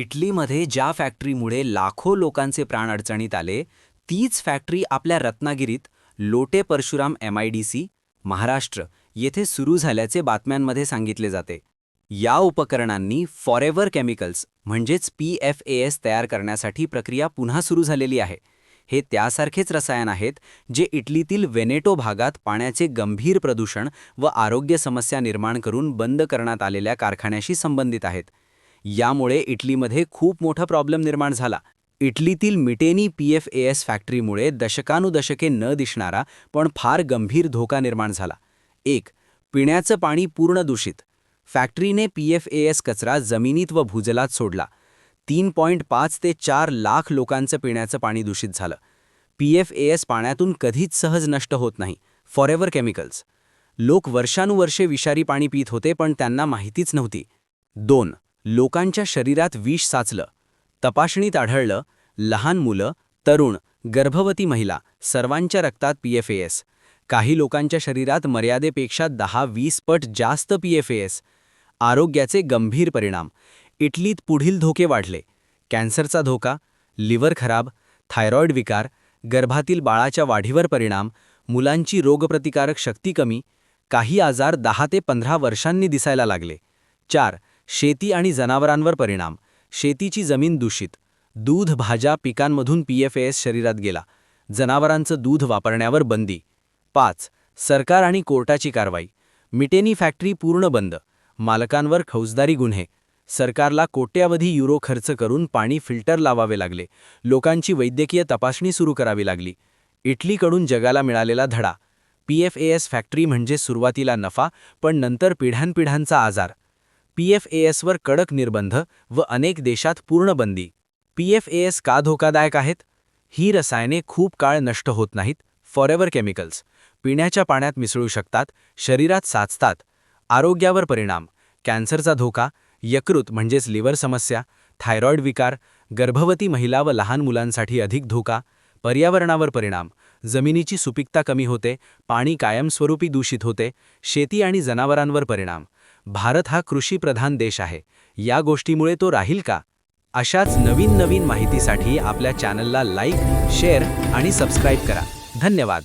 इटलीमध्ये ज्या फॅक्टरीमुळे लाखो लोकांचे प्राण अडचणीत आले तीच फॅक्टरी आपल्या रत्नागिरीत Lote Parshuram M I D C Maharashtra येथे सुरू झाल्याचे बातम्यांमध्ये सांगितले जाते. या उपकरणांनी फॉरेव्हर केमिकल्स म्हणजेच पी एफ ए एस तयार करण्यासाठी प्रक्रिया पुन्हा सुरू झालेली आहे. हे त्यासारखेच रसायन आहेत जे इटलीतील वेनेटो भागात पाण्याचे गंभीर प्रदूषण व आरोग्य समस्या निर्माण करून बंद करण्यात आलेल्या कारखान्याशी संबंधित आहेत. यामुळे इटलीमध्ये खूप मोठा प्रॉब्लेम निर्माण झाला. इटलीतील Miteni P F A S फॅक्टरीमुळे दशकानुदशके न दिसणारा पण फार गंभीर धोका निर्माण झाला. एक पिण्याचं पाणी पूर्ण दूषित. फॅक्टरीने पी एफ ए एस कचरा जमिनीत व भूजलात सोडला. तीन पॉईंट पाच ते चार लाख लोकांचं पिण्याचं पाणी दूषित झालं. पी एफ ए एस पाण्यातून कधीच सहज नष्ट होत नाही. फॉरेव्हर केमिकल्स लोक वर्षानुवर्षे विषारी पाणी पित होते पण त्यांना माहितीच नव्हती. दोन लोकांच्या शरीरात विष साचलं तपासणीत आढळलं लहान मुलं तरुण गर्भवती महिला सर्वांच्या रक्तात पी काही लोकांच्या शरीरात मर्यादेपेक्षा दहा वीस पट जास्त पी आरोग्याचे गंभीर परिणाम. इटलीत पुढील धोके वाढले. कॅन्सरचा धोका लिव्हर खराब थायरॉईड विकार गर्भातील बाळाच्या वाढीवर परिणाम मुलांची रोगप्रतिकारक शक्ती कमी काही आजार दहा ते पंधरा वर्षांनी दिसायला लागले. चार शेती आणि जनावरांवर परिणाम. शेतीची जमीन दूषित. दूध भाज्या पिकांमधून पी शरीरात गेला. जनावरांचं दूध वापरण्यावर बंदी. पाच. सरकार आणि कोर्टाची कारवाई. मिटेनी फॅक्टरी पूर्ण बंद. मालकांवर फौजदारी गुन्हे. सरकारला कोट्यावधी युरो खर्च करून पाणी फिल्टर लावावे लागले. लोकांची वैद्यकीय तपासणी सुरू करावी लागली. इटलीकडून जगाला मिळालेला धडा. पी फॅक्टरी म्हणजे सुरुवातीला नफा पण नंतर पिढ्यानपिढ्यांचा आजार. पीएफएएसवर कडक निर्बंध व अनेक देशात पूर्ण बंदी पीएफएएस का धोकादायक आहेत? ही रसायने खूप काळ नष्ट होत नाहीत फॉरेव्हर केमिकल्स पिण्याच्या पाण्यात मिसळू शकतात शरीरात साचतात. आरोग्यावर परिणाम. कॅन्सरचा धोका यकृत म्हणजेच लिव्हर समस्या थायरॉईड विकार गर्भवती महिला व लहान मुलांसाठी अधिक धोका पर्यावरणावर परिणाम. जमिनीची सुपीकता कमी होते पाणी कायमस्वरूपी दूषित होते शेती आणि जनावरांवर परिणाम. भारत हा कृषीप्रधान देश आहे. या गोष्टीमुळे तो राहील का? अशाच नवीन नवीन माहितीसाठी आपल्या चॅनलला लाईक शेअर आणि सबस्क्राईब करा. धन्यवाद.